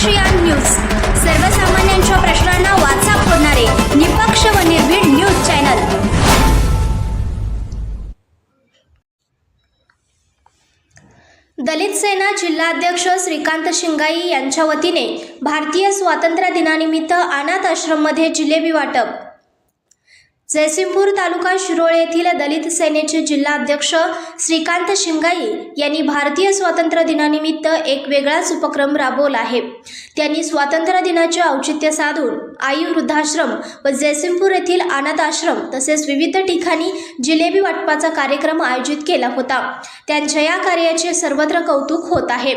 ASEAN news. सर्वसामान्यांच्या प्रश्नांना वाचा फोडणारे निपक्ष व निर्भीड न्यूज चॅनल. दलित सेना जिल्हाध्यक्ष श्रीकांत शिंगाई यांच्या वतीने भारतीय स्वातंत्र्य दिनानिमित्त अनाथ आश्रममध्ये जिलेबी वाटप. जयसिंगपूर तालुका शिरोळ येथील दलित सेनेचे जिल्हाध्यक्ष श्रीकांत शिंगाई यांनी भारतीय स्वातंत्र्य दिनानिमित्त एक वेगळाच उपक्रम राबवला आहे. त्यांनी स्वातंत्र्य दिनाचे औचित्य साधून आई वृद्धाश्रम व जयसिंगपूर येथील अनाथ आश्रम तसेच विविध ठिकाणी जिलेबी वाटपाचा कार्यक्रम आयोजित केला होता. त्यांच्या या कार्याचे सर्वत्र कौतुक होत आहे.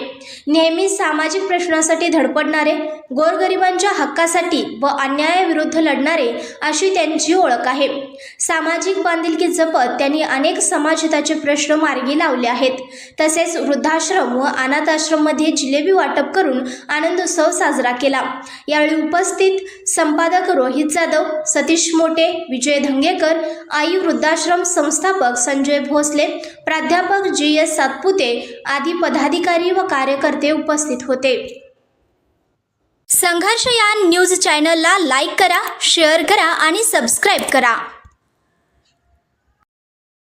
नेहमी सामाजिक प्रश्नासाठी धडपडणारे गोरगरिबांच्या हक्कासाठी व अन्यायाविरुद्ध लढणारे अशी त्यांची ओळख आहे. सामाजिक बांधिलकी जपत त्यांनी अनेक समाजहिताचे प्रश्न मार्गी लावले आहेत. तसेच वृद्धाश्रम व अनाथाश्रममध्ये जिलेबी वाटप करून आनंदोत्सव साजरा केला. यावेळी उपस्थित संपादक रोहित जाधव सतीश मोटे विजय धंगेकर आई वृद्धाश्रम संस्थापक संजय भोसले प्राध्यापक जी एस सातपुते आदी पदाधिकारी व कार्यकर्ते उपस्थित होते. संघर्ष या न्यूज चॅनलला लाईक करा शेअर करा आणि सबस्क्राईब करा.